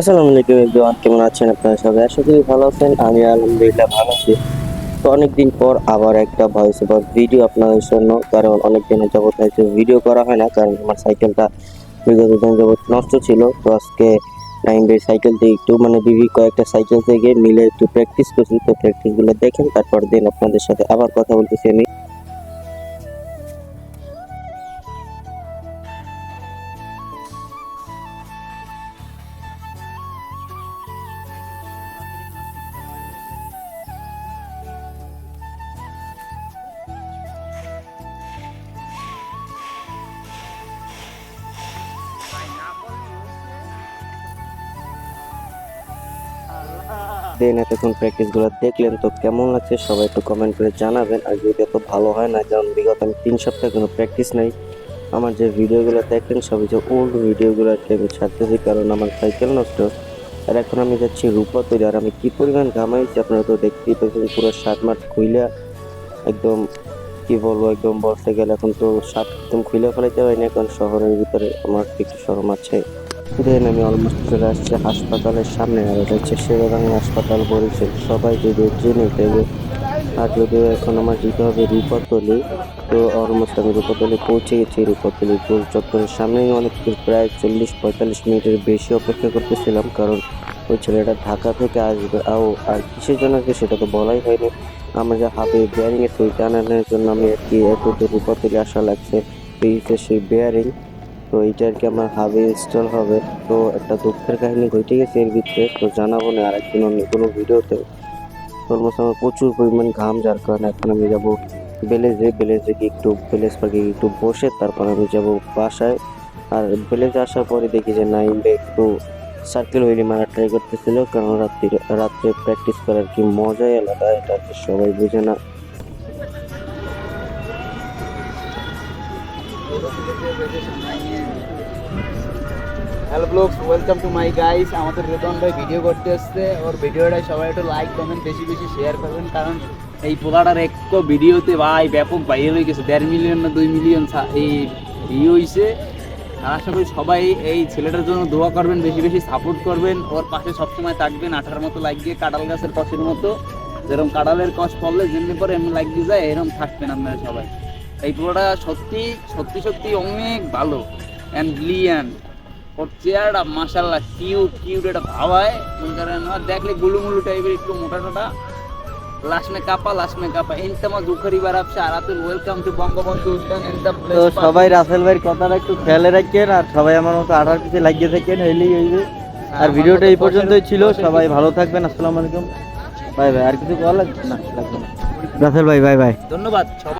আসসালামু আলাইকুম এভরিওয়ান, কেমন আছেন আপনারা সবাই? আশা করি ভালো আছেন, আমি আলহামদুলিল্লাহ ভালো আছি। তো অনেকদিন পর আবার একটা ভয়েস ওভার ভিডিও আপনাদের জন্য, কারণ অনেক দিনের যাবত হয়তো ভিডিও করা হয় না, কারণ আমার সাইকেলটা বিগত দিন যাবত নষ্ট ছিল। তো আজকে নাইমবের সাইকেল দিয়ে একটু মানে বিভি কয়েকটা সাইকেল থেকে মিলে একটু প্র্যাকটিস করছি। তো প্র্যাকটিসগুলো দেখেন, তারপর দিন আপনাদের সাথে আবার কথা বলতেছি আমি। দেন এতক্ষণ প্র্যাকটিসগুলো দেখলেন, তো কেমন লাগছে সবাই একটু কমেন্ট করে জানাবেন। আর যদি এত ভালো হয় না যেমন বিগত আমি তিন সপ্তাহ কোনো প্র্যাকটিস নাই, আমার যে ভিডিওগুলো দেখেন সবই যে ওল্ড ভিডিওগুলো আর কি আমি ছাড়তেছি, কারণ আমার সাইকেল নষ্ট। আর এখন আমি যাচ্ছি রূপা তৈরি, আর আমি কী পরিমাণ ঘামাইছি আপনারা তো দেখতেই পাচ্ছেন, পুরো শার্ট মাঠ খুইলা, একদম কি বলব, একদম বলতে গেলে এখন তো শার্ট একদম খুলে ফেলাইতে পারি না, কারণ শহরের ভিতরে আমার একটু শরম আছে। দেন আমি অলমোস্ট চলে আসছি। হাসপাতালের সামনে আর এটা হচ্ছে শেরেবাংলা হাসপাতাল বরিশাল। সবাই যদি জেনে দেবে আর যদিও এখন আমার যেতে হবে রূপাতলি তো অলমোস্ট আমি রূপাতলি পৌঁছে গেছি। রূপাতলি গোল চত্বরের সামনেই অনেক প্রায় চল্লিশ পঁয়তাল্লিশ মিনিটের বেশি অপেক্ষা করতেছিলাম, কারণ ওই ছেলেটা ঢাকা থেকে আসবে। আও, আর কিসের জন্য আসবে সেটা তো বলাই হয়নি। আমার যে হাতে বেয়ারিং আছে ওইটা আনানোর জন্য আমি আর কি এত রূপাতলি আসা লাগছে, এই সেই বেয়ারিং তো এইটা আর কি আমার হাবে ইনস্টল হবে। তো একটা দুঃখের কাহিনী ঘটে গেছে এর ভিতরে, তো জানাব না আরেকদিন অন্য কোনো ভিডিওতে। অলমোস্ট আমার প্রচুর পরিমাণ ঘাম, যার কারণে এখন আমি যাব বেলেজে বেলেজে গিয়ে একটু বেলেজ পাখি একটু বসে, তারপর আমি যাব বাসায়। আর বেলেজে আসার পরে দেখি যে নাইমবে একটু সার্কেল হুইলি মারা ট্রাই করতেছিল, কারণ রাত্রি, রাত্রে প্র্যাকটিস করার কি মজাই আলাদা, এটা সবাই বুঝে না। Hello blogs welcome to my guys আমাদের রেতন ভাই ভিডিও করতে আসছে ওর ভিডিওটা সবাই একটু লাইক কমেন্ট বেশি বেশি শেয়ার করবেন। কারণ এই পোলাটার একটু ভিডিওতে ভাই ব্যাপক ভাইরাল হয়ে গেছে। দেড় মিলিয়ন না দুই মিলিয়ন এই ভিউ হয়েছে আর আশা করি সবাই এই ছেলেটার জন্য দোয়া করবেন, বেশি বেশি সাপোর্ট করবেন। ওর পাশে সবসময় থাকবেন, আঠার মতো লাগিয়ে কাঁঠাল গাছের কষের মতো। যেরকম কাঁঠালের কষ পড়লে যেমনি পরে এমনি লাগিয়ে যায়, এরকম থাকবেন আপনারা সবাই। এই পুরোটা সত্যি সত্যি সত্যি অনেক ভালো। অ্যান্ড ব্রিলিয়ান্ট ওর চেয়ারটা মাসাল্লাহ কিউট কিউট এটা ভাবায়। মনে করেন আর দেখলে গুলুমুলু টাইপের একটু মোটা টোটা। সবাই রাসেল ভাইয়ের কথাটা একটু খেয়ালে রাখেন। আর সবাই আমার মতো আঠার পিছিয়ে লাগিয়ে থাকেন হইলেই হইবে। আর ভিডিওটা এই পর্যন্তই ছিল। সবাই ভালো থাকবেন। আসসালামু আলাইকুম। Bye bye. আর কিছু বলা লাগবে না। রাসেল ভাই বাই বাই। ধন্যবাদ।